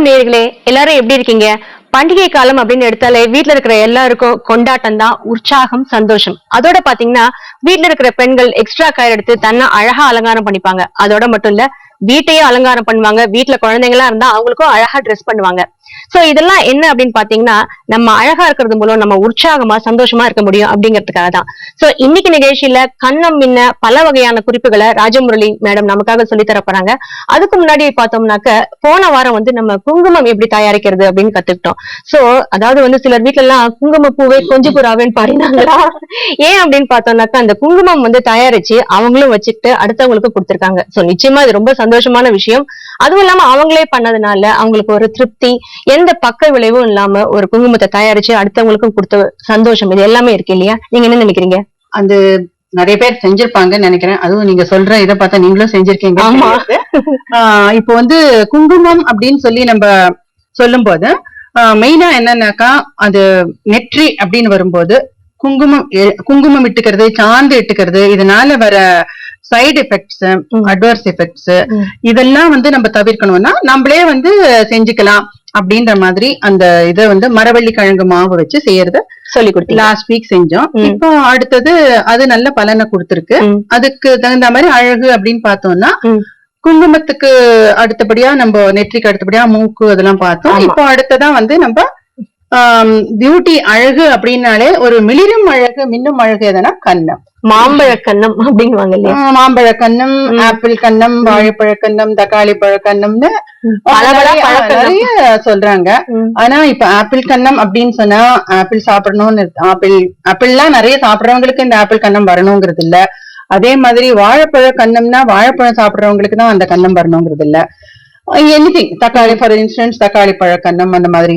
வணக்கம் நேர்களே எல்லாரும் எப்படி இருக்கீங்க? பண்டிகை காலம் அப்படின்னு எடுத்தாலே வீட்டுல இருக்கிற எல்லாருக்கும் கொண்டாட்டம் தான் உற்சாகம் சந்தோஷம். அதோட பாத்தீங்கன்னா வீட்டுல இருக்கிற பெண்கள் எக்ஸ்ட்ரா கயர் எடுத்து தன்னை அழகா அலங்காரம் பண்ணிப்பாங்க. அதோட மட்டும் இல்ல வீட்டையும் அலங்காரம் பண்ணுவாங்க. வீட்டுல குழந்தைங்களா இருந்தா அவங்களுக்கும் அழகா ட்ரெஸ் பண்ணுவாங்க. சோ இதெல்லாம் என்ன அப்படின்னு பாத்தீங்கன்னா நம்ம அழகா இருக்கிறது மூலம் நம்ம உற்சாகமா சந்தோஷமா இருக்க முடியும் அப்படிங்கிறதுக்காக தான் சோ இன்னைக்கு நிகழ்ச்சியில கண்ணம் மின்ன பல வகையான குறிப்புகளை ராஜமுரளி மேடம் நமக்காக சொல்லி தரப்போறாங்க அதுக்கு முன்னாடி பார்த்தோம்னாக்க போன வாரம் வந்து நம்ம குங்குமம் எப்படி தயாரிக்கிறது அப்படின்னு கத்துக்கிட்டோம். சோ அதாவது வந்து சிலர் வீட்டுல எல்லாம் குங்கும பூவே கொஞ்சம் புறாவேன்னு பாடினாங்களா? ஏன் அப்படின்னு பார்த்தோம்னாக்கா அந்த குங்குமம் வந்து தயாரிச்சு அவங்களும் வச்சுக்கிட்டு அடுத்தவங்களுக்கு கொடுத்திருக்காங்க. சோ நிச்சயமா இது ரொம்ப சந்தோஷமான விஷயம். அதுவும் இல்லாம அவங்களே பண்ணதுனால அவங்களுக்கு ஒரு திருப்தி எந்த பக்க விளைவும் இல்லாம ஒரு குங்குமத்தை தயாரிச்சு அடுத்தவங்களுக்கும் கொடுத்த சந்தோஷம் இது எல்லாமே இருக்கு இல்லையா? நீங்க என்ன நினைக்கிறீங்க? அது நிறைய பேர் செஞ்சிருப்பாங்கன்னு நினைக்கிறேன். அதுவும் நீங்க சொல்ற இதை பார்த்தா நீங்களும் செஞ்சிருக்கீங்க ஆமா. ஆஹ் இப்போ வந்து குங்குமம் அப்படின்னு சொல்லி நம்ம சொல்லும் போது மெயினா என்னன்னாக்கா அது நெற்றி அப்படின்னு வரும்போது குங்குமம் குங்குமம் இட்டுக்கிறது சாந்து இட்டுக்கிறது இதனால வர சைடு எஃபெக்ட்ஸ். Adverse effects. இதெல்லாம் வந்து நம்ம தவிர்க்கணும்னா நம்மளே வந்து செஞ்சுக்கலாம் அப்படின்ற மாதிரி அந்த இதை வந்து மரவள்ளி கிழங்கு மாவு வச்சு செய்யறது சொல்லி கொடுத்தீங்க லாஸ்ட் வீக் செஞ்சோம். இப்போ அடுத்தது அது நல்ல பலனை கொடுத்திருக்கு. அதுக்கு தகுந்த மாதிரி அழகு அப்படின்னு பார்த்தோம்னா. குங்குமத்துக்கு அடுத்தபடியா நம்ம நெற்றிக்கு அடுத்தபடியா மூக்கு அதெல்லாம் பார்த்தோம். இப்போ அடுத்ததான் வந்து நம்ம பியூட்டி அழகு அப்படின்னாலே ஒரு மிளிரும் அழகு மின்னும் அழகு எதுனா கன்னம். மாம்பழ கன்னம் அப்படிங்குவாங்க மாம்பழ கன்னம் ம். ஆப்பிள் கன்னம் வாழைப்பழ கன்னம் தக்காளி பழ பல நிறைய- சொல்றாங்க. ஆனா இப்ப ஆப்பிள் கன்னம் அப்படின்னு சொன்னா ஆப்பிள் சாப்பிடணும்னு. ஆப்பிள் ஆப்பிள்லாம் நிறைய சாப்பிடுறவங்களுக்கு இந்த ஆப்பிள் கன்னம் வரணுங்கிறது இல்ல. அதே மாதிரி வாழைப்பழ கன்னம்னா வாழைப்பழம் சாப்பிடுறவங்களுக்கு தான் அந்த கன்னம் வரணுங்கிறது இல்ல. எனிதிங் தக்காளி ஃபார் இன்ஸ்டன்ஸ் தக்காளி பழ கன்னம் அந்த மாதிரி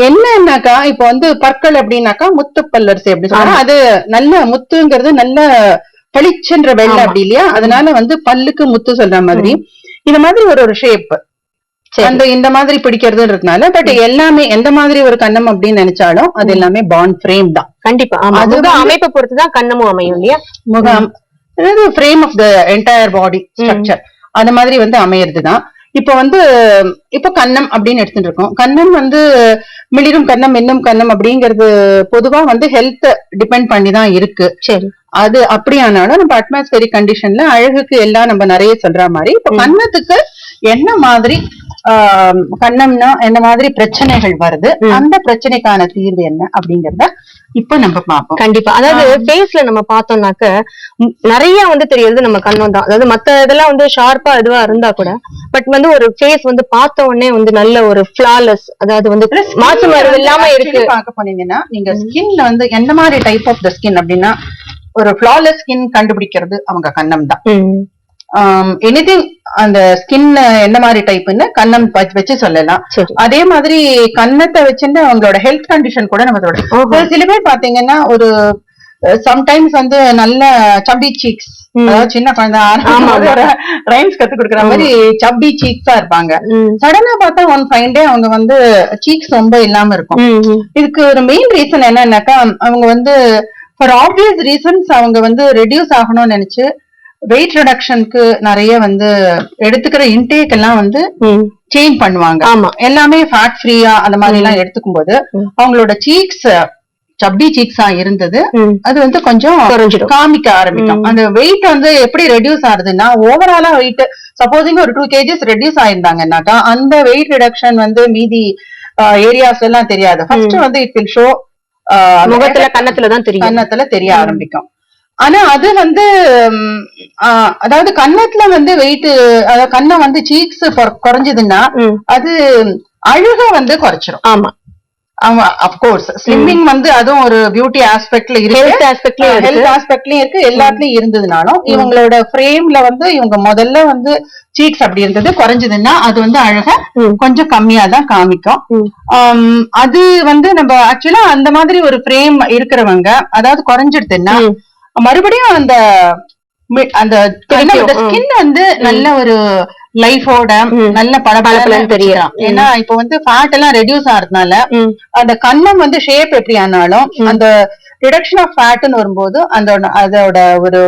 என்னன்னாக்கா இப்ப வந்து பற்கள் அப்படின்னாக்கா முத்து பல்லரிசி அப்படி சொல்றாங்க. அது நல்ல முத்துங்கிறது நல்ல பளிச்சுன்ற வெள்ளை. அப்படி இல்லையா? அதனால வந்து பல்லுக்கு முத்து சொல்ற மாதிரி. இந்த மாதிரி ஒரு ஒரு ஷேப். அந்த இந்த மாதிரி பிடிக்கிறதுன்றதுனால பட் எல்லாமே எந்த மாதிரி ஒரு கன்னம் அப்படின்னு நினைச்சாலும் அது எல்லாமே பாண்ட் ஃப்ரேம் தான். கண்டிப்பா. ஆமா. அது முக வந்து- அமைப்பை பொறுத்து தான் கண்ணமும் அமையும் இல்லையா? முகம். அதாவது frame of the entire body structure அந்த மாதிரி வந்து அமையறது தான் இப்போ வந்து இப்போ கன்னம் அப்படின்னு எடுத்துட்டு இருக்கோம். கன்னம் வந்து மிளிரும் கன்னம் இன்னும் கன்னம் அப்படிங்கிறது பொதுவா வந்து ஹெல்த் டிபெண்ட் பண்ணி தான் இருக்கு. சரி. அது அப்படியானாலும் நம்ம அட்மாஸ்பரிக் கண்டிஷன்ல அழகுக்கு எல்லாம் நம்ம நிறைய சொல்ற மாதிரி இப்போ ம். கன்னத்துக்கு என்ன மாதிரி கன்னம்னா என்ன மாதிரி பிரச்சனைகள் வருது. அந்த பிரச்சனைக்கான தீர்வு என்ன அப்படிங்கறத இப்போ நம்ம பார்ப்போம். கண்டிப்பா. அதாவது ஃபேஸ்ல நம்ம பார்த்தோம்னாக்க நிறைய வந்து தெரியறது நம்ம கண்ணம் தான். அதாவது மத்த இதெல்லாம் வந்து ஷார்ப்பா இதுவா இருந்தா கூட பட் வந்து ஒரு ஃபேஸ் வந்து பார்த்த உடனே வந்து நல்ல ஒரு ஃபிளாலஸ் அதாவது வந்து மாசு மருந்து இல்லாம இருக்கு. பார்க்க போனீங்கன்னா நீங்க ஸ்கின்ல வந்து எந்த மாதிரி டைப் ஆஃப் த ஸ்கின் அப்படின்னா ஒரு ஃபிளாலஸ் ஸ்கின் கண்டுபிடிக்கிறது அவங்க கன்னம் தான். எனிதிங் அந்த ஸ்கின் என்ன மாதிரி டைப்னு கன்னம் வச்சு- சொல்லலாம். அதே மாதிரி கன்னத்தை வச்சுட்டு அவங்களோட ஹெல்த் கண்டிஷன் கூட நம்ம சில பேர் பாத்தீங்கன்னா ஒரு சம்டைம்ஸ் வந்து நல்ல சப்பி சீக்ஸ் சின்ன குழந்தை. ரைம்ஸ் கத்து கொடுக்குற மாதிரி சப்பி சீக்ஸா இருப்பாங்க. சடனா பார்த்தா ஒன் ஃபைன் டே அவங்க வந்து சீக்ஸ் ரொம்ப இல்லாம இருக்கும். இதுக்கு ஒரு மெயின் ரீசன் என்னன்னாக்கா அவங்க வந்து ஃபார் ஆப்வியஸ் ரீசன்ஸ் அவங்க வந்து ரெடியூஸ் ஆகணும்னு நினைச்சு வெயிட் ரிடக்ஷனுக்கு நிறைய வந்து எடுத்துக்கிற இன்டேக் எல்லாம் வந்து. சேஞ்ச் பண்ணுவாங்க ஆமா எல்லாமே ஃபேட் ஃப்ரீயா அந்த மாதிரி எல்லாம் எடுத்துக்கும் போது. அவங்களோட சீக்ஸ் சப்பி சீக்ஸா இருந்தது. அது வந்து கொஞ்சம் குறைஞ்சிடும் காமிக்க ஆரம்பிக்கும். அந்த வெயிட் வந்து எப்படி ரெடியூஸ் ஆகுதுன்னா ஓவராலா வெயிட் சப்போசிங் ஒரு டூ கேஜிஸ் ரெடியூஸ் ஆயிருந்தாங்கன்னாக்கா அந்த வெயிட் ரிடக்ஷன் வந்து மீதி ஏரியாஸ் எல்லாம் தெரியாது ஃபர்ஸ்ட் வந்து இட் வில் ஷோ முகத்துல கன்னத்துல தான் தெரியும் கன்னத்துல தெரிய. ஆரம்பிக்கும் ஆனா அது வந்து அதாவது கன்னத்துல வந்து வெயிட் அதாவது கன்னம் வந்து சீக்ஸ் குறைஞ்சதுன்னா. அது அழுக வந்து குறைச்சிரும். ஆமா. ஆமா அப்கோர்ஸ் ஸ்லிம்மிங் வந்து அதுவும் ஒரு பியூட்டி ஆஸ்பெக்ட்ல இருக்கு. ஹெல்த் ஆஸ்பெக்ட்லயும் இருக்கு. ஹெல்த் ஆஸ்பெக்ட்லயும் இருக்கு. எல்லாத்துலயும் இருந்ததுனாலும் இவங்களோட ஃப்ரேம்ல வந்து இவங்க முதல்ல வந்து சீக்ஸ் அப்படி இருந்தது. குறைஞ்சதுன்னா அது வந்து அழகா. கொஞ்சம் கம்மியா தான் காமிக்கும் அது வந்து நம்ம ஆக்சுவலா அந்த மாதிரி ஒரு ஃப்ரேம் இருக்கிறவங்க அதாவது குறைஞ்சிடுதுன்னா. மறுபடியும் அந்த அந்த. ஸ்கின் வந்து நல்ல ஒரு லைஃபோட. நல்ல தெரியும். தெரியும் ஏன்னா இப்ப வந்து ஃபேட் எல்லாம் ரெடியூஸ் ஆறதுனால. அந்த கன்னம் வந்து ஷேப் எப்படி ஆனாலும். அந்த ரிடக்ஷன் ஆஃப் ஃபேட்னு வரும்போது அந்த அதோட ஒரு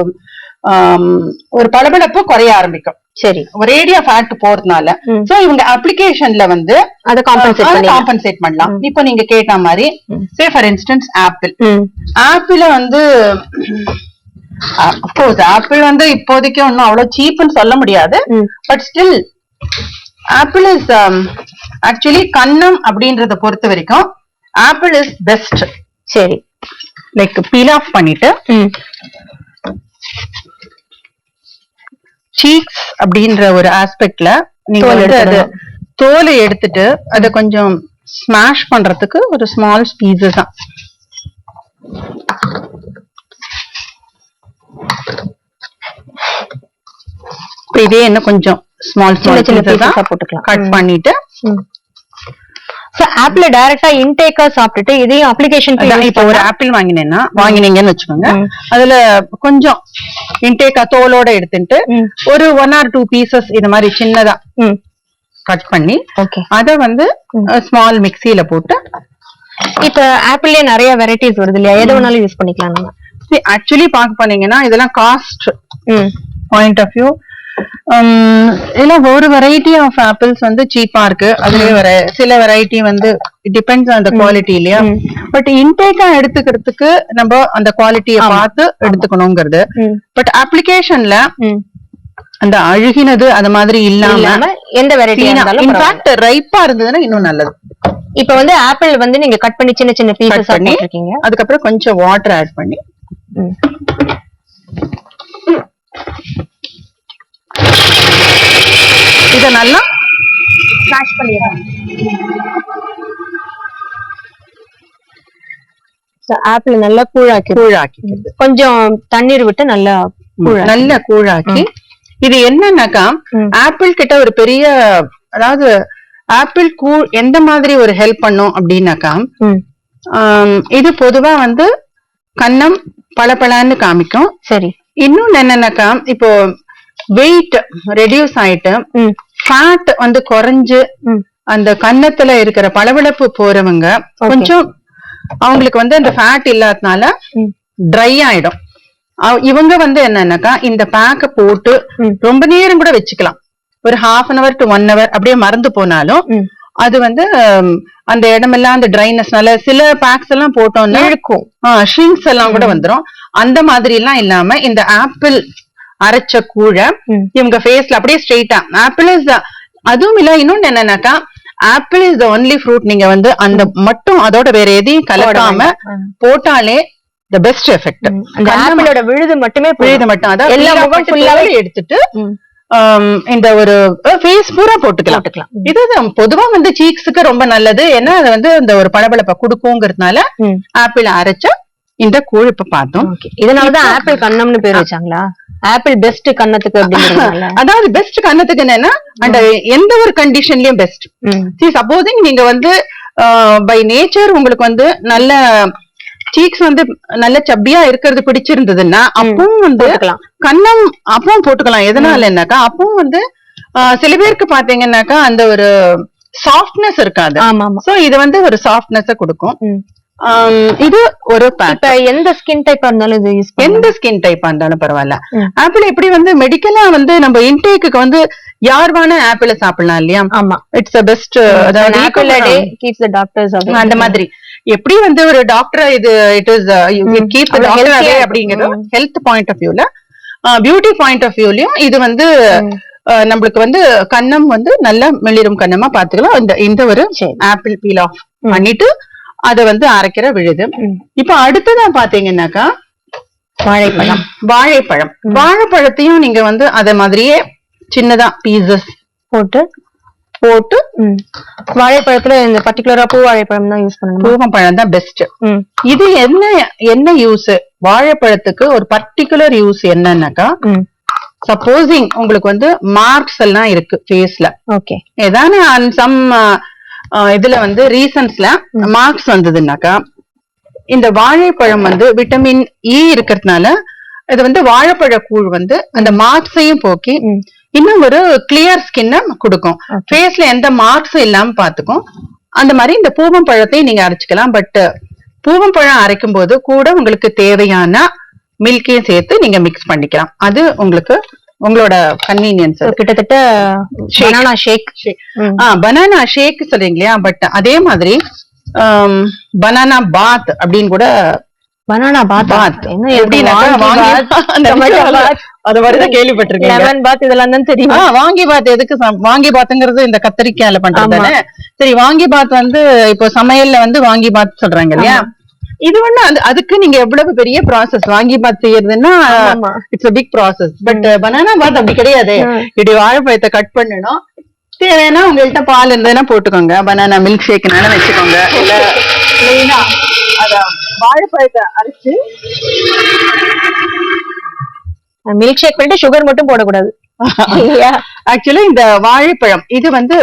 ஒரு பளபளப்பு குறைய ஆரம்பிக்கும். சரி. ஒரேடியா ஃபேட் போறதுனால. சோ இவங்க அப்ளிகேஷன்ல வந்து அதை காம்பன்சேட் காம்பன்சேட் பண்ணலாம். இப்போ நீங்க கேட்ட மாதிரி. சே ஃபார் இன்ஸ்டன்ஸ் ஆப்பிள் ஆப்பிள வந்து அப்கோர்ஸ் ஆப்பிள் வந்து இப்போதைக்கு ஒன்னும் அவ்வளவு சீப்னு சொல்ல முடியாது. But still apple is actually கன்னம் அப்படின்றத பொறுத்த வரைக்கும் ஆப்பிள் இஸ் பெஸ்ட் சரி. லைக் பீல் ஆஃப் பண்ணிட்டு சீக்ஸ் அப்படின்ற ஒரு ஆஸ்பெக்ட்ல நீங்க வந்து அது. தோலை எடுத்துட்டு அதை கொஞ்சம் ஸ்மாஷ் பண்றதுக்கு ஒரு ஸ்மால் பீசஸ் இதே என்ன கொஞ்சம் ஸ்மால் சின்ன சின்ன பீசஸா போட்டுக்கலாம். கட் பண்ணிட்டு சோ ஆப்பிள டைரக்டா இன்டேக்கா சாப்பிட்டுட்டு இதையும் அப்ளிகேஷன் இப்ப ஒரு ஆப்பிள் வாங்கினேன்னா வாங்கினீங்கன்னு வச்சுக்கோங்க. அதுல கொஞ்சம் இன்டேக்கா தோலோட எடுத்துட்டு. ஒரு ஒன் ஆர் டூ பீசஸ் இந்த மாதிரி சின்னதா கட் பண்ணி அத வந்து ஸ்மால் மிக்ஸில போட்டு இப்ப ஆப்பிள்லயே நிறைய வெரைட்டிஸ் வருது இல்லையா? எதை வேணாலும் யூஸ் பண்ணிக்கலாம் நம்ம. ஆக்சுவலி பார்க்க போனீங்கன்னா இதெல்லாம் காஸ்ட் பாயிண்ட் ஆஃப் வியூ இல்ல ஒரு வெரைட்டி ஆஃப் ஆப்பிள்ஸ் வந்து சீப்பா இருக்கு. அதுலயே வர சில வெரைட்டி வந்து டிபெண்ட்ஸ் ஆன் த குவாலிட்டி இல்லையா. பட் இன்டேக்கா எடுத்துக்கிறதுக்கு நம்ம அந்த குவாலிட்டியை பார்த்து எடுத்துக்கணுங்கிறது. பட் அப்ளிகேஷன்ல அந்த அழுகினது அந்த மாதிரி இல்லாம எந்த வெரைட்டி. இன்ஃபேக்ட் ரைப்பா இருந்ததுன்னா இன்னும் நல்லது. இப்ப வந்து ஆப்பிள் வந்து நீங்க கட் பண்ணி சின்ன சின்ன பீசஸ் பண்ணி போட்டிருக்கீங்க. அதுக்கப்புறம் கொஞ்சம் வாட்டர் ஆட் பண்ணி. இத நல்லா ஸ்மாஷ் பண்ணிடுறாங்க ஆப்பிள் நல்லா கூழாக்கி கூழாக்கிக்கிறது கொஞ்சம் தண்ணீர் விட்டு நல்லா நல்ல கூழாக்கி. இது என்னன்னாக்கா. ஆப்பிள் கிட்ட ஒரு பெரிய அதாவது ஆப்பிள் கூழ் எந்த மாதிரி ஒரு ஹெல்ப் பண்ணும் அப்படின்னாக்கா இது பொதுவா வந்து கன்னம் பளபளன்னு காமிக்கும். சரி. இன்னொன்னு என்னன்னாக்கா இப்போ வெயிட் ரெடியூஸ் ஆயிட்டு ஃபேட் வந்து குறைஞ்சு அந்த கன்னத்துல இருக்கிற பளபளப்பு போறவங்க கொஞ்சம் அவங்களுக்கு வந்து அந்த ஃபேட் இல்லாதனால ட்ரை ஆயிடும். இவங்க வந்து என்னன்னாக்கா இந்த பேக்க போட்டு. ரொம்ப நேரம் கூட வச்சுக்கலாம். ஒரு half an hour to one hour அப்படியே மறந்து போனாலும் அது வந்து அந்த இடமெல்லாம் அந்த ட்ரைனஸ்னால சில பேக்ஸ் எல்லாம் போட்டோம்னா இழுக்கும். ஷ்ரிங்ஸ் எல்லாம் கூட வந்துரும். அந்த மாதிரி எல்லாம் இல்லாம இந்த ஆப்பிள் அரைச்ச கூழ. இவங்க ஃபேஸ்ல அப்படியே ஸ்ட்ரெயிட்டா ஆப்பிள் இஸ் அதுவும் இல்ல இன்னொன்னு என்னன்னாக்கா apple is the only fruit நீங்க வந்து அந்த மட்டும் அதோட வேற எதையும் கலக்காம. போட்டாலே த பெஸ்ட் எஃபெக்ட் அந்த ஆப்பிளோட விழுது மட்டுமே. விழுது மட்டும். அதாவது எல்லா முகம் ஃபுல்லாவே எடுத்துட்டு இந்த ஒரு ஃபேஸ் பூரா போட்டுக்கலாம். போட்டுக்கலாம். இது தான் பொதுவா வந்து சீக்ஸுக்கு ரொம்ப நல்லது. ஏன்னா அது வந்து இந்த ஒரு பளபளப்பை கொடுக்குங்கிறதுனால. ஆப்பிள் அரைச்ச இந்த கூழ் இப்ப பார்த்தோம். இதனாலதான் ஆப்பிள் கண்ணம்னு பேர் வச்சாங்களா? ஆப்பிள் பெஸ்ட் கண்ணத்துக்கு அதாவது பெஸ்ட் கண்ணத்துக்கு என்னன்னா அந்த எந்த ஒரு கண்டிஷன்லயும் பெஸ்ட் சி சப்போசிங் நீங்க வந்து பை நேச்சர் உங்களுக்கு வந்து நல்ல சீக்ஸ் வந்து நல்ல சப்பியா இருக்கிறது பிடிச்சிருந்ததுன்னா அப்பவும் வந்து கன்னம் அப்பவும் போட்டுக்கலாம். எதனால என்னக்கா? அப்பவும் வந்து சில பேருக்கு பாத்தீங்கன்னாக்கா அந்த ஒரு சாஃப்ட்னஸ் இருக்காது. சோ இது வந்து ஒரு சாஃப்ட்னஸ் கொடுக்கும். இது ஒரு இப்ப எந்த ஸ்கின் டைப்பா இருந்தாலும் இது யூஸ் எந்த ஸ்கின் டைப்பா இருந்தாலும் பரவாயில்ல. ஆப்பிள் எப்படி வந்து மெடிக்கலா வந்து நம்ம இன்டேக்கு வந்து யார் வேணா ஆப்பிள சாப்பிடலாம் இல்லையா? ஆமா. இட்ஸ் பெஸ்ட் அதாவது டாக்டர்ஸ் அந்த மாதிரி. எப்படி வந்து ஒரு டாக்டர் இது இட் இஸ் கீப் டாக்டர். அப்படிங்கிறது ஹெல்த் பாயிண்ட் ஆஃப் வியூல பியூட்டி பாயிண்ட் ஆஃப் வியூலயும் இது வந்து அஹ், நம்மளுக்கு வந்து கன்னம் வந்து நல்ல மெல்லிரும் கன்னமா பாத்துக்கலாம் இந்த இந்த ஒரு. ஆப்பிள் பீல் ஆஃப் பண்ணிட்டு அத வந்து அரைக்கிற விழுது. இப்ப அடுத்ததான் பாத்தீங்கன்னாக்கா வாழைப்பழம். வாழைப்பழம். வாழைப்பழத்தையும் நீங்க வந்து அத மாதிரியே சின்னதா பீசஸ் போட்டு போட்டு. வாழைப்பழத்துல இந்த பர்டிகுலரா பூ வாழைப்பழம் தான் யூஸ் பண்ணணுமா? பூவம் பழம் தான் பெஸ்ட் இது என்ன என்ன யூஸ் வாழைப்பழத்துக்கு ஒரு பர்டிகுலர் யூஸ் என்னன்னாக்கா சப்போசிங் உங்களுக்கு வந்து மார்க்ஸ் எல்லாம் இருக்கு ஃபேஸ்ல ஓகே ஏதான சம் இதுல வந்து ரீசன்ஸ்ல மார்க்ஸ் வந்ததுன்னாக்கா இந்த வாழைப்பழம் வந்து விட்டமின் இ இருக்கிறதுனால இது வந்து வாழைப்பழ கூழ் வந்து அந்த மார்க்ஸையும் போக்கி. இன்னும் ஒரு கிளியர் ஸ்கின்ன கொடுக்கும். ஃபேஸ்ல எந்த மார்க்ஸும் இல்லாம பாத்துக்கும் அந்த மாதிரி இந்த பூவம் பழத்தையும் நீங்க அரைச்சுக்கலாம். பட் பூவம் பழம் அரைக்கும் போது கூட உங்களுக்கு தேவையான மில்கையும் சேர்த்து நீங்க மிக்ஸ் பண்ணிக்கலாம். அது உங்களுக்கு உங்களோட கன்வீனியன்ஸ் கிட்டத்தட்ட பனானா ஷேக் ஆ பனானா ஷேக் சொல்றீங்க இல்லையா பட் அதே மாதிரி பனானா பாத் அப்படின்னு கூட பனானா பாத் பாத் அது மாதிரிதான் கேள்விப்பட்டிருக்கேன் லெமன் பாத் இதெல்லாம் தான் தெரியும். வாங்கி பாத் எதுக்கு வாங்கி பாத்துங்கிறது இந்த கத்திரிக்காயில பண்றது. தானே? சரி வாங்கி பாத் வந்து இப்போ சமையல்ல வந்து வாங்கி பாத் சொல்றாங்க இல்லையா? இது ஒண்ணு அது அதுக்கு நீங்க எவ்வளவு பெரிய ப்ராசஸ் வாங்கி bath செய்யறதுன்னா. It's big process but banana bath அப்படி கிடையாது. இப்படி வாழைப்பழத்தை கட் பண்ணணும். தேவைன்னா உங்கள்ட்ட பால் இருந்ததுன்னா போட்டுக்கோங்க. பனானா மில்க் ஷேக்னால வச்சுக்கோங்க. இல்ல மெயினா அத வாழைப்பழத்தை அரைச்சு. மில்க் ஷேக் பண்ணிட்டு சுகர் மட்டும் போடக்கூடாது. இல்லையா? ஆக்சுவலி இந்த வாழைப்பழம் இது வந்து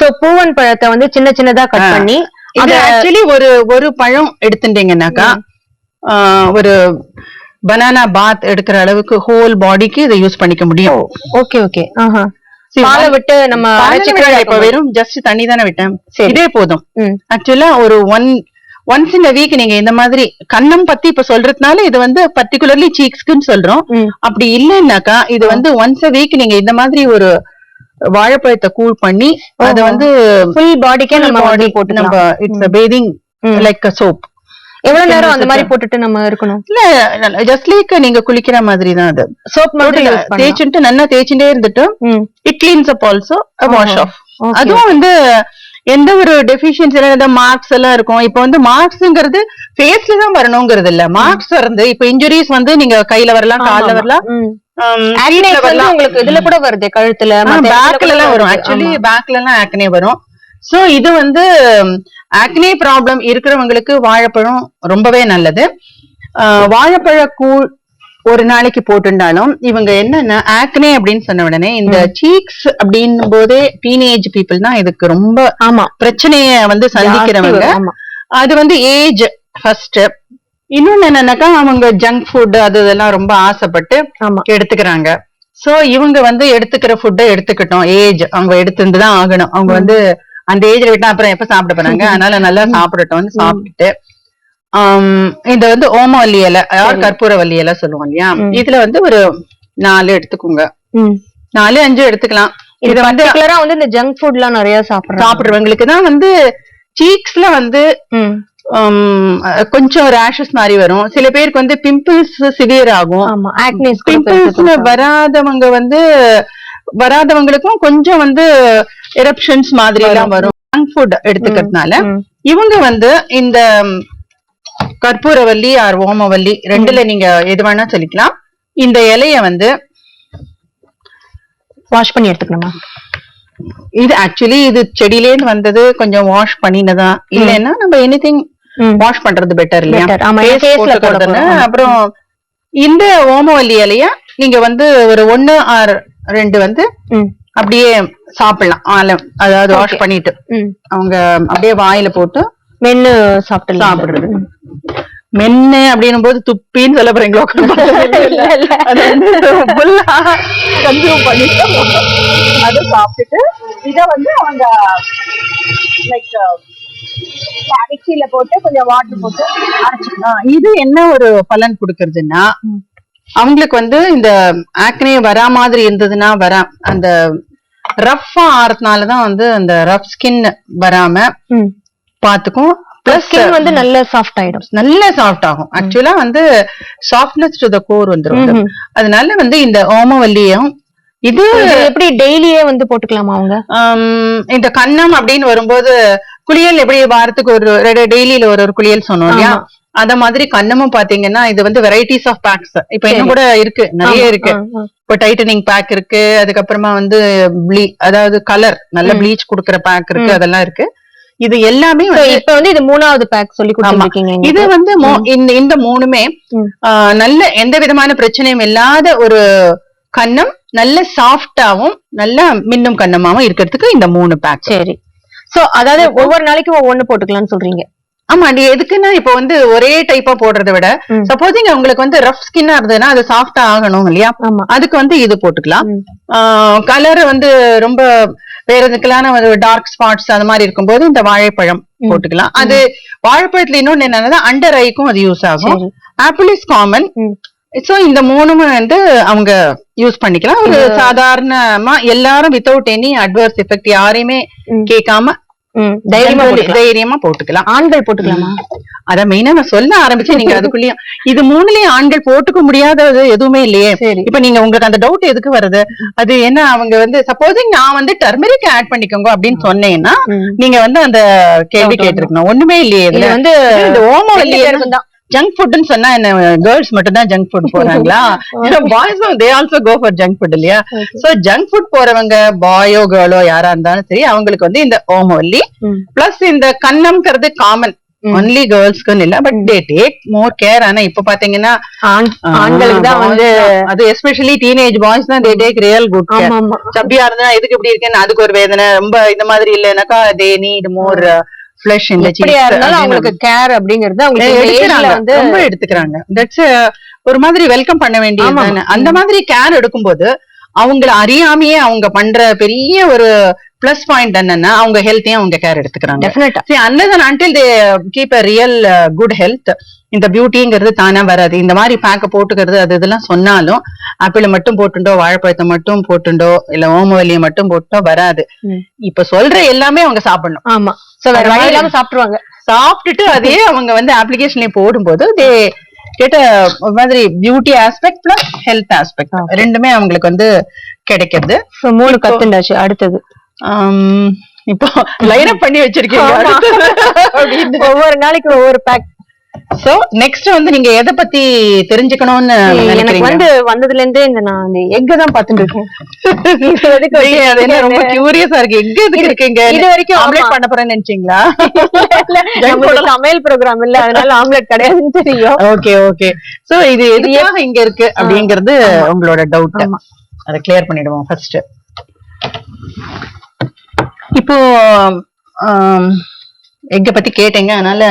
சோ பூவன் பழத்தை வந்து சின்ன சின்னதா கட். பண்ணி இது ஆக்சுவலி ஒரு ஒரு பழம் எடுத்துட்டீங்கன்னாக்கா ஆஹ், ஒரு பனானா பாத் எடுக்கிற அளவுக்கு ஹோல் பாடிக்கு இதை யூஸ் பண்ணிக்க முடியும். ஓகே ஓகே பாலை விட்டு நம்ம இப்ப வெறும் ஜஸ்ட் தண்ணி தானே விட்டேன். சரி. இதே போதும். ஆக்சுவலா ஒரு ஒன் ஒன்ஸ் இந்த வீக் நீங்க இந்த மாதிரி கன்னம் பத்தி இப்ப சொல்றதுனால இது வந்து பர்டிகுலர்லி சீக்ஸ்க்குன்னு சொல்றோம். அப்படி இல்லைன்னாக்கா இது வந்து ஒன்ஸ் a வீக் நீங்க இந்த மாதிரி ஒரு வாழைப்பழத்தை கூல் பண்ணி அத. வந்து ஃபுல் பாடிக்கே நம்ம வந்து நம்ம போட்டுக்கலாம் இட்ஸ் பேதிங். லைக் சோப் எவ்வளவு நேரம் அந்த மாதிரி போட்டுட்டு நம்ம இருக்கணும்? இல்ல ஜஸ்ட் லைக் நீங்க குளிக்கிற மாதிரி தான் அது. சோப் பண்ணலாம். தேய்ச்சிட்டு நல்லா தேய்ச்சிட்டே இருந்துட்டு. It cleans up also wash. Off. அதுவும் வந்து எந்த ஒரு டெபிஷியன்சி இந்த மார்க்ஸ் எல்லாம் இருக்கும். இப்போ வந்து மார்க்ஸ்ங்கிறது ஃபேஸ்ல தான் வரணுங்கிறது இல்ல. மார்க்ஸ் வந்து இப்போ இன்ஜுரிஸ் வந்து நீங்க கையில வரலாம் கால்ல வரலாம். உங்களுக்கு இதுல கூட வருது கழுத்துல பேக்ல எல்லாம் வரும். ஆக்சுவலி. பேக்ல எல்லாம் ஆக்னே வரும். சோ இது வந்து ஆக்னே ப்ராப்ளம் இருக்கிறவங்களுக்கு வாழைப்பழம் ரொம்பவே நல்லது. வாழைப்பழ கூழ் ஒரு நாளைக்கு போட்டுண்டாலும் இவங்க என்னன்னா ஆக்னே அப்படின்னு சொன்ன உடனே இந்த சீக்ஸ் அப்படின்னும் போதே டீனேஜ் பீப்புள் தான் இதுக்கு ரொம்ப ஆமா. பிரச்சனைய வந்து சந்திக்கிறவங்க. அது வந்து ஏஜ் ஃபர்ஸ்ட் இன்னொன்னு என்னன்னாக்கா அவங்க ஜங்க் ஃபுட் அது இதெல்லாம் ரொம்ப ஆசைப்பட்டு எடுத்துக்கிறாங்க. சோ இவங்க வந்து எடுத்துக்கிற ஃபுட்டை எடுத்துக்கிட்டோம். ஏஜ் அவங்க எடுத்துட்டு தான் ஆகணும். அவங்க வந்து அந்த ஏஜ்ல விட்டா அப்புறம் எப்ப சாப்பிட போறாங்க? அதனால நல்லா சாப்பிடட்டும் சாப்பிட்டுட்டு இது வந்து ஓமவல்லி இலை அதாவது கற்பூரவல்லி இலை சொல்லுவோம் இல்லையா? இதுல வந்து ஒரு நாலு எடுத்துக்கோங்க. நாலு அஞ்சு எடுத்துக்கலாம். இது வந்து பர்டிகுலரா வந்து இந்த ஜங்க் ஃபுட் எல்லாம் நிறைய சாப்பிடுறாங்க. சாப்பிடுறவங்களுக்கு தான் வந்து சீக்ஸ்ல வந்து கொஞ்சம் ரேஷஸ் மாதிரி வரும். சில பேருக்கு வந்து பிம்பிள்ஸ் சிவியர் ஆகும். ஆமா ஆக்னிஸ் பிம்பிள்ஸ் வராதவங்க வந்து வராதவங்களுக்கும் கொஞ்சம் வந்து எரப்ஷன்ஸ் மாதிரி எல்லாம் வரும். ஜங்க் ஃபுட் எடுத்துக்கிறதுனால. இவங்க வந்து இந்த கற்பூரவல்லி ஆர் ஓமவல்லி ரெண்டுல நீங்க எது வேணா சொல்லிக்கலாம் இந்த இலைய வந்து வாஷ் பண்ணி எடுத்துக்கணுமா? இது ஆக்சுவலி இது செடியிலேருந்து வந்தது. கொஞ்சம் வாஷ் பண்ணினதா. இல்லைன்னா நம்ம எனிதிங். வாஷ் பண்றது பெட்டர் இல்லையா. அப்புறம் இந்த ஓமவல்லி இலைய நீங்க வந்து ஒரு ஒண்ணு ஆர் ரெண்டு வந்து. அப்படியே சாப்பிடலாம். அதாவது வாஷ் பண்ணிட்டு. அவங்க அப்படியே வாயில போட்டு மென்னு சாப்பிடலாம். சாப்பிடுறது. மென்னு அப்படின்னும் போது துப்பின்னு சொல்ல போறீங்களோ? consume பண்ணிட்டு அதை சாப்பிட்டுட்டு இத வந்து அவங்க லைக் மிக்சியில போட்டு கொஞ்சம் வாட்டர் போட்டு அரைச்சிக்கலாம் இது என்ன ஒரு பலன் கொடுக்கறதுன்னா அவங்களுக்கு வந்து இந்த ஆக்னே வரா மாதிரி இருந்ததுன்னா வரா அந்த ரஃப்பா ஆறதுனாலதான் வந்து அந்த ரஃப் ஸ்கின் வராம. பாத்துக்கும் ஸ்கின் வந்து நல்ல சாஃப்ட் ஆயிடும். நல்ல சாஃப்ட் ஆகும். ஆக்சுவலா வந்து சாஃப்ட்னஸ் டு த கோர் வந்துரும். அதனால வந்து இந்த ஓமவல்லியும் இது எப்படி டெய்லியே வந்து போட்டுக்கலாமா அவங்க? இந்த கன்னம் அப்படின்னு வரும்போது குளியல் எப்படி வாரத்துக்கு ஒரு டெய்லியில ஒரு ஒரு குளியல் சொன்னோம் இல்லையா. அத மாதிரி கன்னமும் பாத்தீங்கன்னா இது வந்து வெரைட்டிஸ் ஆஃப் பேக்ஸ் இப்ப இன்னும் கூட இருக்கு. நிறைய இருக்கு. இப்போ டைட்டனிங் பேக் இருக்கு. அதுக்கப்புறமா வந்து ப்ளீ அதாவது கலர் நல்ல ப்ளீச் குடுக்கற பேக் இருக்கு. அதெல்லாம் இருக்கு. இது எல்லாமே இப்ப வந்து இது மூணாவது பேக் சொல்லி கொடுத்துருக்கீங்க இது வந்து இந்த இந்த மூணுமே நல்ல எந்த விதமான பிரச்சனையும் இல்லாத ஒரு கன்னம் நல்ல சாஃப்டாவும் நல்ல மின்னும் கன்னமாவும் இருக்கிறதுக்கு இந்த மூணு பேக் சரி. சோ அதாவது ஒவ்வொரு நாளைக்கும் ஒவ்வொன்னு போட்டுக்கலாம்னு சொல்றீங்க. ஆமா நீ எதுக்குன்னா இப்போ வந்து ஒரே டைப்பா போடுறதை விட. சப்போசிங் உங்களுக்கு வந்து ரஃப் ஸ்கின்னா இருந்ததுன்னா அது சாஃப்டா ஆகணும் இல்லையா? அதுக்கு வந்து இது போட்டுக்கலாம். கலர் வந்து ரொம்ப வேற எதுக்கெல்லாம் ஒரு டார்க் ஸ்பாட்ஸ் அது மாதிரி இருக்கும்போது இந்த வாழைப்பழம் போட்டுக்கலாம். அது வாழைப்பழத்துல இன்னொன்னு என்னன்னா அண்டர் ஐக்கும் அது யூஸ் ஆகும். Apple is common. சோ இந்த மூணுமே வந்து அவங்க யூஸ் பண்ணிக்கலாம். ஒரு சாதாரணமா எல்லாரும் வித்தவுட் எனி அட்வர்ஸ் எஃபெக்ட் யாரையுமே. கேட்காம தைரியமா. தைரியமா போட்டுக்கலாம். ஆண்கள் போட்டுக்கலாமா? அத மெயினா நான் சொல்ல ஆரம்பிச்சேன். நீங்க அதுக்குள்ளேயும். இது மூணுலயும் ஆண்கள் போட்டுக்க முடியாதது எதுவுமே இல்லையே. இப்ப நீங்க உங்களுக்கு அந்த டவுட் எதுக்கு வருது? அது என்ன அவங்க வந்து சப்போசிங் நான் வந்து டர்மரிக் ஆட் பண்ணிக்கோங்க அப்படின்னு சொன்னேன்னா. நீங்க வந்து அந்த கேள்வி கேட்டிருக்கணும். ஒண்ணுமே இல்லையே இது வந்து இந்த ஓமம் பேருக்கும் தான். ஜங்க் ஃபுட்னு சொன்னா என்ன கேர்ள்ஸ் மட்டும் தான் ஜங்க் ஃபுட் போறாங்களா பாய்ஸும் they also go for junk food இல்லையா. சோ ஜங்க் ஃபுட் போறவங்க பாயோ கேர்ளோ யாரா இருந்தாலும் சரி அவங்களுக்கு வந்து இந்த ஓமவல்லி ம். பிளஸ் இந்த கன்னம்ங்கிறது காமன். ஒன்லி கேர்ள்ஸ்க்குன்னு இல்ல but they take more care ஆனா இப்ப பாத்தீங்கன்னா ஆண்- ஆண்களுக்கு தான் வந்து. அது எஸ்பெஷலி டீனேஜ் பாய்ஸ் தான் they take real good care சப்பியா இருந்தா எதுக்கு இப்படி இருக்கேன்னு அதுக்கு ஒரு வேதனை. ரொம்ப இந்த மாதிரி இல்லைனாக்கா தே நீட் மோர் ஃபிளஷ் இந்த அவங்களுக்கு கேர் அப்படிங்கறது வந்து ரொம்ப எடுத்துக்கிறாங்க. தட்ஸ் ஒரு மாதிரி வெல்கம் பண்ண. தானே. அந்த மாதிரி கேர் எடுக்கும்போது அவங்கள அறியாமையே அவங்க பண்ற பெரிய ஒரு பிளஸ் பாயிண்ட் என்னன்னா அவங்க ஹெல்த்தையும் அவங்க கேர் எடுத்துக்கிறாங்க. டெஃபினட்டா a real uh, good health இந்த பியூட்டிங்கிறது தானா வராது. இந்த மாதிரி பேக்க போட்டுக்கிறது அது இதெல்லாம் சொன்னாலும் ஆப்பிள மட்டும் போட்டுண்டோ வாழைப்பழத்தை மட்டும் போட்டுண்டோ இல்ல ஓமவல்லியை மட்டும் போட்டோ வராது. இப்ப சொல்ற எல்லாமே அவங்க சாப்பிடணும். ஆமா. சோ வேற வழி இல்லாம சாப்பிட்டுருவாங்க. சாப்பிட்டுட்டு அதே அவங்க வந்து அப்ளிகேஷன்ல போடும்போது தே கேட்ட மாதிரி beauty aspect plus health aspect. ரெண்டுமே அவங்களுக்கு வந்து கிடைக்கிறது. சோ மூணு கத்துண்டாச்சு அடுத்தது. இப்போ லைன் அப் பண்ணி வச்சிருக்கீங்க ஒவ்வொரு நாளைக்கு ஒவ்வொரு பேக் சோ நெக்ஸ்ட் வந்து நீங்க எதை பத்தி தெரிஞ்சுக்கணும்னு எனக்கு வந்து வந்ததுல இருந்தே இந்த நான் இந்த எக்க தான் பாத்துட்டு இருக்கேன் ரொம்ப கியூரியஸா இருக்கு. எங்க எதுக்கு இருக்கீங்க? இது வரைக்கும் ஆம்லெட் ஆமா. பண்ண போறேன்னு நினைச்சீங்களா சமையல் ப்ரோக்ராம் இல்ல அதனால ஆம்லெட் கிடையாதுன்னு தெரியும். ஓகே ஓகே சோ இது எதுக்காக இங்க இருக்கு அப்படிங்கறது உங்களோட டவுட். அதை கிளியர் பண்ணிடுவோம் ஃபர்ஸ்ட் இப்போ எக்க பத்தி கேட்டீங்க அதனால.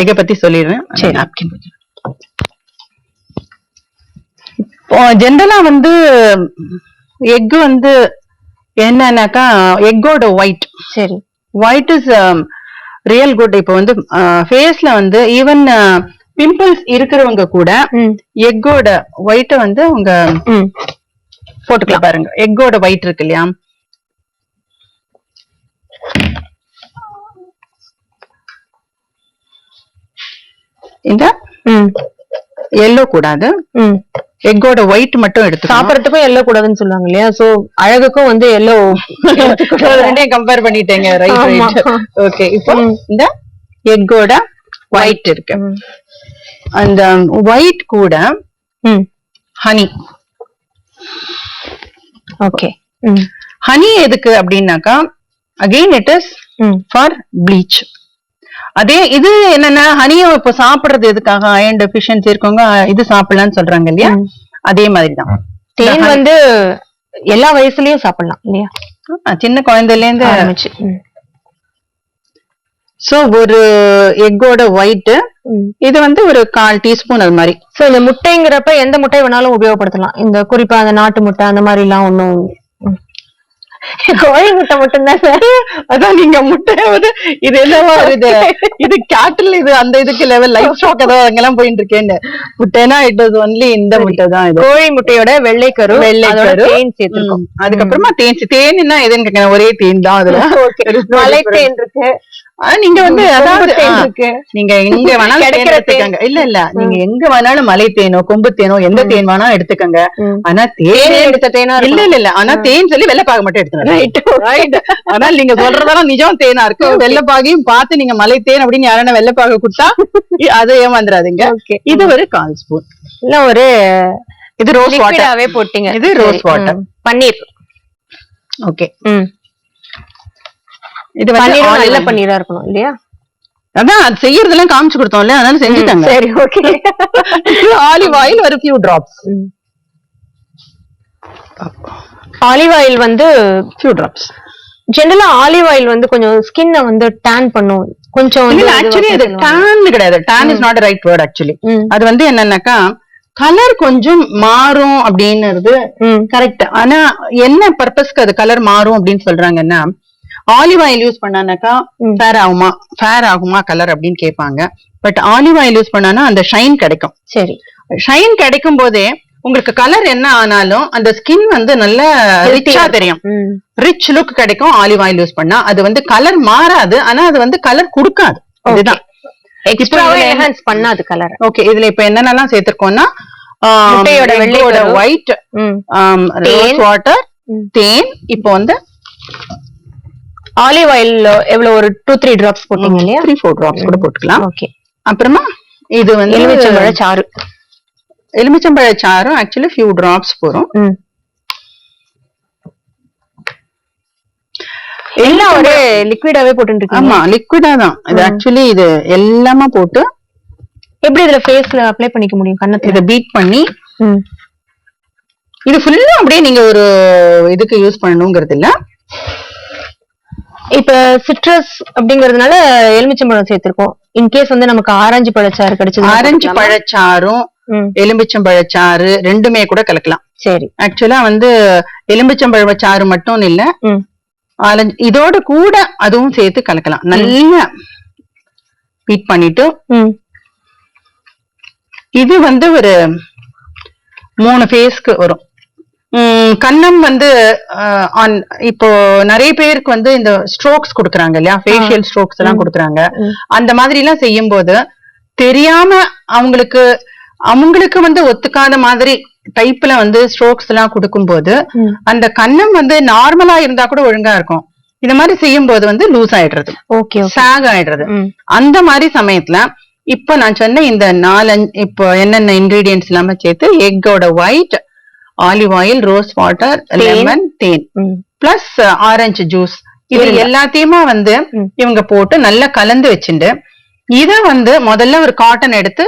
எக்க பத்தி சொல்லிடுறேன். சரி. நாப்கின் இப்போ ஜென்ரலா வந்து எக் வந்து என்னன்னாக்கா எக்கோட ஒயிட் சரி. ஒயிட் இஸ் ரியல் குட் இப்போ வந்து ஃபேஸ்ல வந்து ஈவன் பிம்பிள்ஸ் இருக்கிறவங்க கூட எக்கோட ஒயிட்ட வந்து ம். போட்டுக்கலாம் பாருங்க. எக்கோட ஒயிட் இருக்கு இல்லையா? இந்த எல்லோ கூடாது. எக்கோட ஒயிட் மட்டும் எடுத்து சாப்பிடறதுக்கும் எல்லோ கூடாதுன்னு சொல்லுவாங்க இல்லையா? சோ அழகுக்கும் வந்து எல்லோ ரெண்டையும் கம்பேர் பண்ணிட்டேங்க ரைட் ஓகே இப்போ. இந்த எக்கோட ஒயிட் இருக்கு. அந்த ஒயிட் கூட ஹனி ஓகே ஹனி எதுக்கு அப்படின்னாக்கா again it is for bleach அதே இது என்னன்னா ஹனியை இப்ப சாப்பிடுறது எதுக்காக அயன் டெபிஷியன்சி இருக்கவங்க இது சாப்பிடலாம்னு சொல்றாங்க இல்லையா. அதே மாதிரிதான் தேன் வந்து எல்லா வயசுலயும் சாப்பிடலாம் இல்லையா சின்ன குழந்தையில இருந்து ஆரம்பிச்சு. சோ ஒரு எக்கோட ஒயிட். இது வந்து ஒரு கால் டீஸ்பூன் அது மாதிரி சோ இந்த முட்டைங்கிறப்ப எந்த முட்டை வேணாலும் உபயோகப்படுத்தலாம் இந்த குறிப்பா அந்த நாட்டு முட்டை அந்த மாதிரி எல்லாம் ஒண்ணும் ம். கோழி முட்டை மட்டும்தான்? சார் அதான் நீங்க முட்டை இது என்னவா இது இது கேட்டில் இது அந்த இதுக்கு லெவல் லைஃப் ஸ்டாக் ஏதோ அங்கெல்லாம் போயிட்டு இருக்கேன்னு முட்டைனா இட் இஸ் ஒன்லி இந்த முட்டை தான் இது. கோழி முட்டையோட வெள்ளைக்கரு வெள்ளைக்கரு. அதோட தேன் சேர்த்திருக்கோம். அதுக்கப்புறமா தேன் தேன்னா எதுன்னு கேட்கறேன். ஒரே தேன் தான் அதுல. மலை தேன் இருக்கு. நீங்க வந்து அதாவது தேன் ஆ, இருக்கு. நீங்க எங்க வேணாலும் எடுத்துக்கங்க. இல்ல இல்ல. நீங்க எங்க வேணாலும் மலை தேனோ கொம்பு தேனோ எந்த தேன் வேணாலும் எடுத்துக்கங்க. ஆனா தேன் எடுத்த தேனா இல்ல இல்ல இல்ல. ஆனா தேன் சொல்லி வெள்ளைப்பாக மட்டும் எடுத்துக்கணும் ஆனால் நீங்க சொல்றதெல்லாம் நிஜம் தேனா இருக்கு. வெள்ளைப்பாகையும் பார்த்து நீங்க மலை தேன் அப்படின்னு யாரான வெள்ளைப்பாக கொடுத்தா அதை ஏமாந்துடாதீங்க இது ஒரு கால் ஸ்பூன். இல்ல ஒரு இது ரோஸ் வாட்டர் லிக்விடாவே போட்டீங்க. இது water. ம். பன்னீர். ஓகே இது பன்னீரும் நல்ல. பன்னீரா இருக்கணும் இல்லையா? அதான் அது செய்யறதெல்லாம் காமிச்சு கொடுத்தோம்ல அதனால செஞ்சுட்டாங்க. சரி ஓகே. ஆலிவ் ஆயில் ஒரு ஃபியூ டிராப்ஸ் ஆலிவ் ஆயில் வந்து ஃபியூ டிராப்ஸ் ஜெனரலா ஆலிவ் ஆயில் வந்து கொஞ்சம் ஸ்கின்ன வந்து டேன் பண்ணும். கொஞ்சம் ஆக்சுவலி அது. டான் கிடையாது. Tan is not right word actually அது வந்து என்னன்னாக்கா கலர் கொஞ்சம் மாறும் அப்படின்னுறது ம், கரெக்ட் ஆனா என்ன பர்பஸ்க்கு அது கலர் மாறும் அப்படின்னு சொல்றாங்கன்னா ஆலிவ் ஆயில் யூஸ் பண்ணானாக்கா. ஃபேர் ஆகுமா? ஃபேர் ஆகுமா கலர் அப்படின்னு கேட்பாங்க. பட் ஆலிவ் ஆயில் யூஸ் பண்ணானா அந்த ஷைன் கிடைக்கும். சரி. ஷைன் கிடைக்கும் போதே உங்களுக்கு கலர் என்ன ஆனாலும் அந்த ஸ்கின் வந்து நல்ல ரிச்சா தெரியும். ரிச் லுக் கிடைக்கும் ஆலிவ் ஆயில் யூஸ் பண்ணா. அது வந்து கலர் மாறாது. ஆனா அது வந்து கலர் கொடுக்காது. என்ஹான்ஸ் பண்ணாது கலர் ஓகே இதுல இப்ப என்னென்னலாம் சேர்த்திருக்கோம்னா முட்டையோட வெள்ளை கரு. White rose. வாட்டர். தேன். இப்போ வந்து ஆலிவ் ஆயில் எவ்வளவு ஒரு டூ த்ரீ டிராப்ஸ் போட்டீங்க இல்லையா? த்ரீ ஃபோர் டிராப்ஸ் கூட போட்டுக்கலாம். ஓகே. அப்புறமா இது வந்து எலுமிச்சம்பழ சாறு. எலுமிச்சம்பழ சாரும் ஆக்சுவலி ஃபியூ டிராப்ஸ் போறோம். எல்லாம் ஒரு லிக்விடாவே போட்டு ஆமா லிக்விடா தான். இது ஆக்சுவலி இது எல்லாமே போட்டு எப்படி இதுல ஃபேஸ்ல அப்ளை பண்ணிக்க முடியும்? கண்ணத்துல? இதை பீட் பண்ணி. இது ஃபுல்லா அப்படியே நீங்க ஒரு இதுக்கு யூஸ் பண்ணணுங்கிறது இல்ல. இப்ப சிட்ரஸ் அப்படிங்கறதுனால எலுமிச்சம்பழம் சேர்த்திருக்கோம். இன்கேஸ் வந்து நமக்கு ஆரஞ்சு பழச்சாறு கிடைச்சது ஆரஞ்சு பழச்சாரும் எலும்பிச்சம்பழச்சாறு ரெண்டுமே கூட கலக்கலாம். சரி. ஆக்சுவலா வந்து எலும்பிச்சம்பழ சாறு மட்டும் இல்ல. ஆரஞ்சு இதோட கூட அதுவும் சேர்த்து கலக்கலாம். நல்லா பீட் பண்ணிட்டு. இது வந்து ஒரு மூணு ஃபேஸ்க்கு வரும். கன்னம் வந்து இப்போ நிறைய பேருக்கு வந்து இந்த ஸ்ட்ரோக்ஸ் கொடுக்குறாங்க இல்லையா? ஃபேஷியல் ஸ்ட்ரோக்ஸ் எல்லாம் கொடுக்குறாங்க. அந்த மாதிரி எல்லாம் செய்யும் போது தெரியாம அவங்களுக்கு அவங்களுக்கு வந்து ஒத்துக்காத மாதிரி டைப்ல வந்து ஸ்ட்ரோக்ஸ் எல்லாம் கொடுக்கும்போது ம். அந்த கன்னம் வந்து நார்மலா இருந்தா கூட ஒழுங்கா இருக்கும். இந்த மாதிரி செய்யும் போது வந்து லூஸ் ஆயிடுறது. சாக் ஆயிடுறது. அந்த மாதிரி சமயத்துல இப்ப நான் சொன்ன இந்த நாலஞ்சு இப்போ என்னென்ன இன்கிரீடியன்ஸ் எல்லாமே சேர்த்து எக்கோட white olive oil rose water lemon தேன். பிளஸ் ஆரஞ்சு ஜூஸ் இது. எல்லாத்தையுமே வந்து. இவங்க போட்டு நல்லா கலந்து வச்சுண்டு இத வந்து முதல்ல ஒரு காட்டன் எடுத்து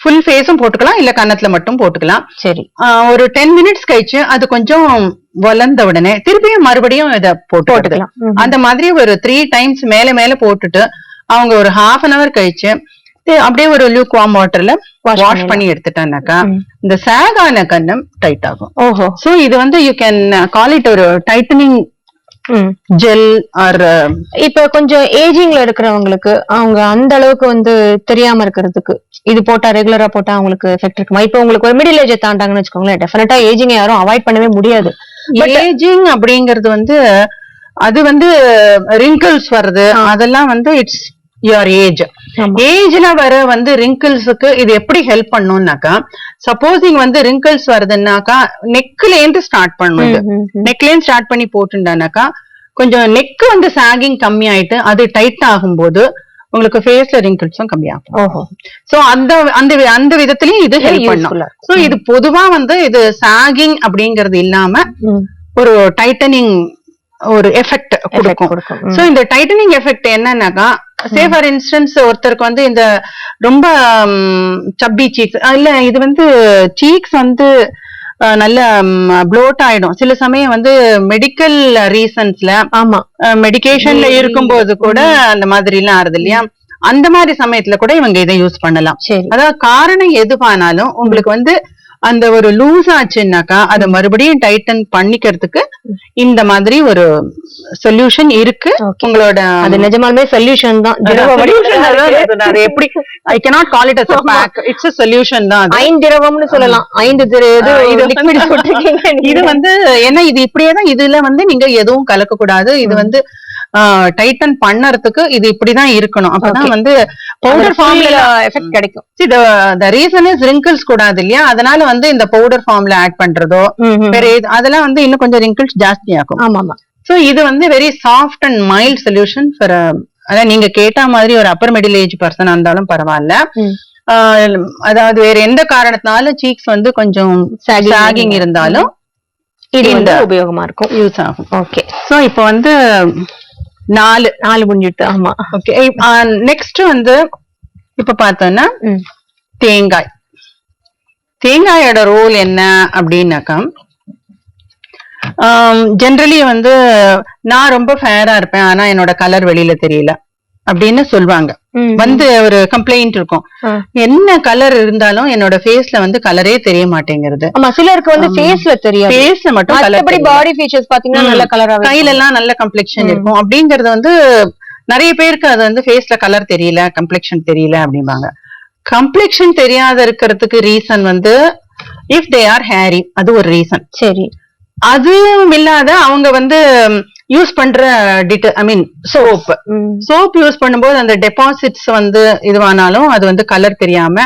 ஃபுல் ஃபேஸும் போட்டுக்கலாம் இல்ல கன்னத்துல மட்டும் போட்டுக்கலாம் சரி ஒரு டென் மினிட்ஸ் கழிச்சு அது கொஞ்சம் வளர்ந்த உடனே திருப்பியும் மறுபடியும் இத போட்டு போட்டுக்கலாம். அந்த மாதிரி ஒரு த்ரீ டைம்ஸ் மேல மேல போட்டுட்டு அவங்க ஒரு ஹாஃப் அன் அவர் கழிச்சு அப்படியே ஒரு லியூக் வார்ம் வாட்டர்ல வாஷ். பண்ணி எடுத்துட்டானாக்கா. இந்த சாகான கன்னம் டைட் ஆகும் ஓஹோ சோ இது வந்து யூ கேன் கால் இட் ஒரு டைட்டனிங். ஜெல் ஆர் இப்ப கொஞ்சம் ஏஜிங்ல இருக்கிறவங்களுக்கு அவங்க அந்த அளவுக்கு வந்து தெரியாம இருக்கிறதுக்கு இது போட்டா ரெகுலரா போட்டா அவங்களுக்கு எஃபெக்ட் இருக்குமா இப்ப உங்களுக்கு ஒரு மிடில் ஏஜ் தாண்டாங்கன்னு வச்சுக்கோங்களேன் டெஃபினட்டா ஏஜிங் யாரும் அவாய்ட் பண்ணவே முடியாது ஏஜிங் அப்படிங்கிறது வந்து அது வந்து ரிங்கிள்ஸ் வருது அதெல்லாம் வந்து இட்ஸ் யுவர் ஏஜ். ஏஜ்ல வர வந்து ரிங்கிள்ஸுக்கு இது எப்படி ஹெல்ப் பண்ணும்னாக்கா சப்போஸிங் வந்து ரிங்கிள்ஸ் வருதுன்னாக்கா நெக்ல இருந்து ஸ்டார்ட் பண்ணும் இது. ம். நெக்லேயும் ஸ்டார்ட் பண்ணி போட்டுட்டானாக்கா கொஞ்சம் நெக் வந்து சாகிங் கம்மி ஆயிட்டு அது டைட் ஆகும்போது உங்களுக்கு ஃபேஸ்ல ரிங்கிள்ஸும் கம்மியாகும். சோ அந்த அந்த அந்த விதத்திலயும் இது ஹெல்ப் பண்ணும். சோ இது பொதுவா வந்து இது சாகிங் அப்படிங்கறது இல்லாம. ஒரு டைட்டனிங் ஒரு எஃபெக்ட் கொடுக்கும். சோ இந்த டைட்டனிங் எஃபெக்ட் என்னன்னாக்கா சே ஃபார் இன்ஸ்டன்ஸ் ஒருத்தருக்கு வந்து இந்த ரொம்ப சப்பி சீக்ஸ் இல்ல இது வந்து சீக்ஸ் வந்து நல்ல ப்ளோட் ஆயிடும். சில சமயம் வந்து மெடிக்கல் ரீசன்ஸ்ல ஆமா. மெடிகேஷன்ல. இருக்கும்போது கூட அந்த மாதிரி எல்லாம் ஆறுது இல்லையா? அந்த மாதிரி சமயத்துல கூட இவங்க இதை யூஸ் பண்ணலாம். சரி. அதாவது காரணம் எதுவானாலும் உங்களுக்கு வந்து அந்த ஒரு லூஸ் ஆச்சுன்னாக்கா அதை மறுபடியும் டைட்டன் பண்ணிக்கிறதுக்கு இந்த மாதிரி ஒரு சொல்யூஷன் இருக்கு. உங்களோட அது நிஜமாலுமே சொல்யூஷன் தான். எப்படி I cannot call it pack. It's solution தான் அது. ஐந்திரவம்னு சொல்லலாம். ஐந்து இது வந்து-. இது ஏன்னா இது இப்படியே தான் இதுல வந்து நீங்க எதுவும் கலக்க கூடாது இது வந்து டைட்டன் பண்ணறதுக்கு இது இப்படிதான் இருக்கணும். அப்பதான். வந்து பவுடர் ஃபார்ம்ல effect கிடைக்கும். த ரீசன் இஸ் ரிங்கிள்ஸ் கூடாது இல்லையா? அதனால வந்து இந்த பவுடர் ஃபார்ம்ல ஆட் பண்றதோ. வேற அதெல்லாம் வந்து இன்னும் கொஞ்சம் ரிங்கிள்ஸ் ஜாஸ்தி ஆகும் ஆமா ஆமா சோ இது வந்து very soft and mild solution for அதான் நீங்க கேட்ட மாதிரி ஒரு அப்பர் மிடில் ஏஜ் பர்சன் இருந்தாலும் பரவாயில்ல. அதாவது வேற எந்த காரணத்தினாலும் சீக்ஸ் வந்து கொஞ்சம் சாகிங் இருந்தாலும் இது வந்து இந்த- உபயோகமா இருக்கும். யூஸ் ஆகும். ஓகே சோ இப்போ வந்து நாலு நாலு முடிஞ்சிட்டு ஆமா. ஓகே நெக்ஸ்ட் வந்து இப்ப பார்த்தோம்னா. தேங்காய். தேங்காயோட ரோல் என்ன அப்படின்னாக்கா ஜென்ரலி வந்து நான் ரொம்ப ஃபேரா இருப்பேன் ஆனா என்னோட கலர் வெளியில தெரியல. அப்படின்னு சொல்லுவாங்க. வந்து ஒரு கம்ப்ளைண்ட் இருக்கும். என்ன கலர் இருந்தாலும் என்னோட ஃபேஸ்ல வந்து கலரே தெரிய மாட்டேங்கிறது. ஆமா சிலருக்கு வந்து ஃபேஸ்ல தெரியாது. ஃபேஸ்ல மட்டும் மத்தபடி பாடி ஃபீச்சர்ஸ் பாத்தீங்கன்னா. நல்ல கலரா கையில எல்லாம் நல்ல கம்ப்ளெக்ஷன். இருக்கும். அப்படிங்கறது வந்து நிறைய பேருக்கு அது வந்து ஃபேஸ்ல கலர் தெரியல கம்ப்ளெக்ஷன் தெரியல அப்படிம்பாங்க. கம்ப்ளெக்ஷன் தெரியாத இருக்கிறதுக்கு ரீசன் வந்து இஃப் தே ஆர் ஹேரி அது ஒரு ரீசன் சரி. அதுவும் இல்லாத அவங்க வந்து யூஸ் பண்ற டிட்ட I mean soap. Soap use பண்ணும்போது அந்த டெபாசிட்ஸ் வந்து இதுவானாலும் அது வந்து கலர் தெரியாம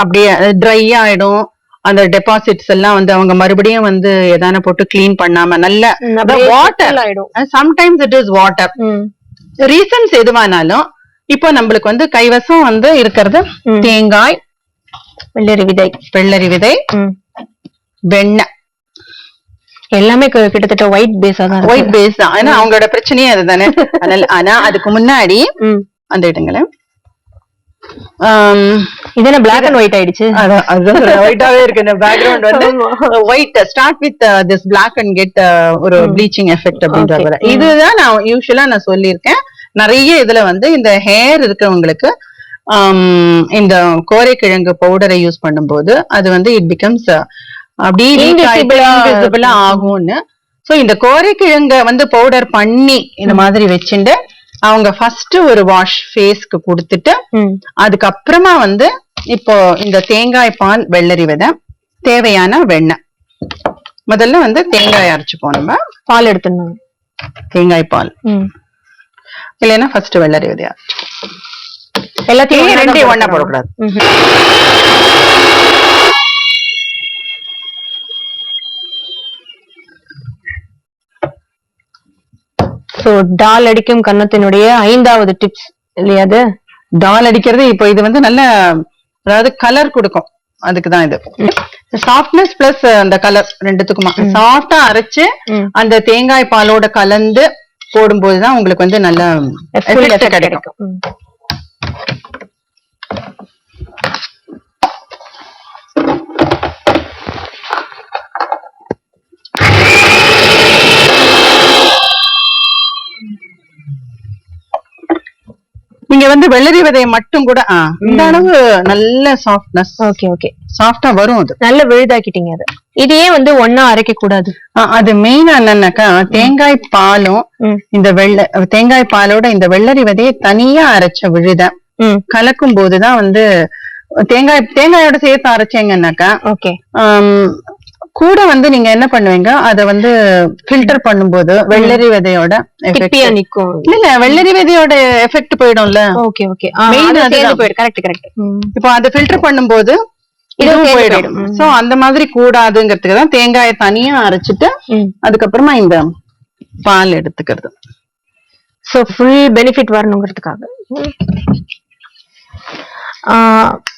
அப்படியே ட்ரை ஆயிடும் அந்த டெபாசிட்ஸ் எல்லாம் வந்து அவங்க மறுபடியும் வந்து எதான போட்டு க்ளீன் பண்ணாம நல்ல settle ஆயிடும் sometimes it is water. Reasons எதுவானாலும் இப்போ நம்மளுக்கு வந்து கைவசம் வந்து இருக்கிறது. தேங்காய் வெள்ளரி விதை வெள்ளரி விதை. வெண்ணெய் எல்லாமே கிட்டத்தட்ட ஒயிட் பேஸா தான் ஒயிட் பேஸ் தான். ஏன்னா அவங்களோட பிரச்சனையே அதுதானே. அதனால ஆனா அதுக்கு முன்னாடி. அந்த இடங்கள. ஆம், இது பிளாக் அண்ட் ஒயிட் ஆயிடுச்சு? அதான் ஒயிட்டாவே இருக்கு. இந்த பேக்ரவுண்ட் வந்து white start with this black and get ஒரு ப்ளீச்சிங் எஃபெக்ட் அப்படின்ற இதுதான் நான் யூஸ்வலா நான் சொல்லியிருக்கேன். நிறைய இதுல வந்து இந்த ஹேர் இருக்கிறவங்களுக்கு ஆம், இந்த கோரைக்கிழங்கு பவுடரை யூஸ் பண்ணும்போது அது வந்து இட் பிகம்ஸ் அப்படியே ஆகும்னு. சோ இந்த கோரைக்கிழங்க வந்து பவுடர் பண்ணி இந்த மாதிரி வச்சுட்டு அவங்க ஃபர்ஸ்ட் ஒரு வாஷ் ஃபேஸ்க்கு கொடுத்துட்டு. அதுக்கப்புறமா வந்து இப்போ இந்த தேங்காய் பால் வெள்ளரி விதை தேவையான வெண்ணெய். முதல்ல வந்து தேங்காய் அரைச்சுப்போம் நம்ம. பால் எடுத்துடணும். தேங்காய் பால். இல்லைன்னா ஃபர்ஸ்ட் வெள்ளரி விதையா எல்லாத்தையும் ஒண்ணா போடணும். போடக்கூடாது. சோ டால் அடிக்கும் கன்னத்தினுடைய ஐந்தாவது டிப்ஸ் இல்லையா அது? டால் அடிக்கிறது இப்போ இது வந்து நல்ல அதாவது கலர் கொடுக்கும். அதுக்கு தான் இது சாஃப்ட்னஸ் பிளஸ் அந்த கலர் ரெண்டுத்துக்குமா. சாஃப்டா அரைச்சு. அந்த தேங்காய் பாலோட கலந்து போடும்போது தான் உங்களுக்கு வந்து நல்ல கிடைக்கும். நீங்க வந்து வெள்ளரி விதையை மட்டும் கூட இந்த அளவு நல்ல சாஃப்ட்னஸ் ஓகே ஓகே சாஃப்டா வரும் அது. நல்ல விழுதாக்கிட்டீங்க அது. இது ஏன் வந்து ஒன்னா அரைக்க கூடாது அது மெயினா என்னன்னாக்கா தேங்காய் பாலும். இந்த வெள்ளை தேங்காய் பாலோட இந்த வெள்ளரி விதையை தனியா அரைச்ச விழுத கலக்கும் போதுதான் வந்து தேங்காய் தேங்காயோட சேர்த்து அரைச்சீங்கன்னாக்கா ஓகே கூட வந்து நீங்க என்ன பண்ணுவீங்க? அத வந்து ஃபில்டர் பண்ணும்போது வெள்ளரி விதையோட நிக்கும். இல்ல வெள்ளரி விதையோட எஃபெக்ட் போயிடும்ல. ஓகே ஓகே Main சேர்ந்து அதுதான். போயிடு கரெக்ட் கரெக்ட் இப்போ அதை ஃபில்டர் பண்ணும்போது இதுவும் போயிடும். போயிடும். சோ அந்த மாதிரி கூடாதுங்கிறதுக்கு தான் தேங்காயை தனியா அரைச்சிட்டு அதுக்கப்புறமா இந்த பால் எடுத்துக்கிறது. சோ ஃபுல் பெனிஃபிட் வரணுங்கிறதுக்காக.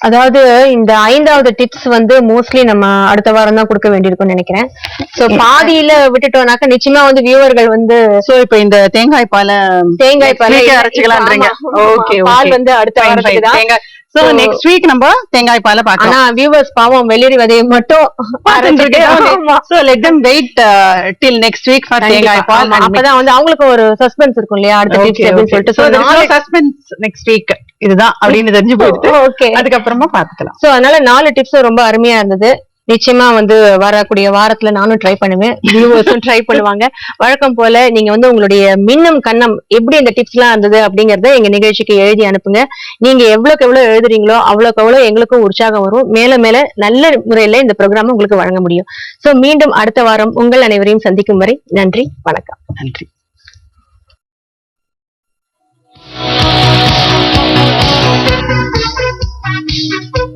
அதாவது இந்த ஐந்தாவது டிப்ஸ் வந்து மோஸ்ட்லி நம்ம அடுத்த வாரம் தான் கொடுக்க வேண்டியிருக்கும்னு நினைக்கிறேன். சோ பாதியில விட்டுட்டோம்னாக்க நிச்சயமா வந்து வியூவர்கள் வந்து சோ இப்போ இந்த தேங்காய் பாலை தேங்காய் பால் அரைச்சுக்கலாம்ன்றீங்க. ஓகே பால் வந்து அடுத்த வாரத்துக்கு தான். சோ நெக்ஸ்ட் வீக் நம்ம தேங்காய் பாலை ஆனா பார்க்கலாம் வியூவர்ஸ் பாவம் வெளிரி விதையை மட்டும். So let them wait till next week for. தேங்காய் பால். அப்பதான் வந்து அவங்களுக்கு ஒரு சஸ்பென்ஸ் இருக்கும் இல்லையா? அடுத்த டிப்ஸ் அப்படின்னு சொல்லிட்டு. சோ நாலு- சஸ்பென்ஸ் நெக்ஸ்ட் வீக் இதுதான் அப்படின்னு தெரிஞ்சு போயிட்டு ஓகே அதுக்கப்புறமா பாத்துக்கலாம் சோ அதனால நாலு டிப்ஸும் ரொம்ப அருமையா இருந்தது. நிச்சயமா வந்து வரக்கூடிய வாரத்துல நானும் ட்ரை பண்ணுவேன். யூனிவர்ஸும் ட்ரை பண்ணுவாங்க. வழக்கம் போல நீங்க வந்து உங்களுடைய மின்னம் கண்ணம் எப்படி இந்த டிப்ஸ் எல்லாம் இருந்தது அப்படிங்கறத எங்க நிகழ்ச்சிக்கு எழுதி அனுப்புங்க. நீங்க எவ்வளவுக்கு எவ்வளவு எழுதுறீங்களோ அவ்வளவுக்கு அவ்வளவு எங்களுக்கும் உற்சாகம் வரும். மேல மேல நல்ல முறையில இந்த ப்ரோக்ராம் உங்களுக்கு வழங்க முடியும். சோ மீண்டும் அடுத்த வாரம் உங்கள் அனைவரையும் சந்திக்கும் வரை நன்றி வணக்கம். நன்றி. Thank you.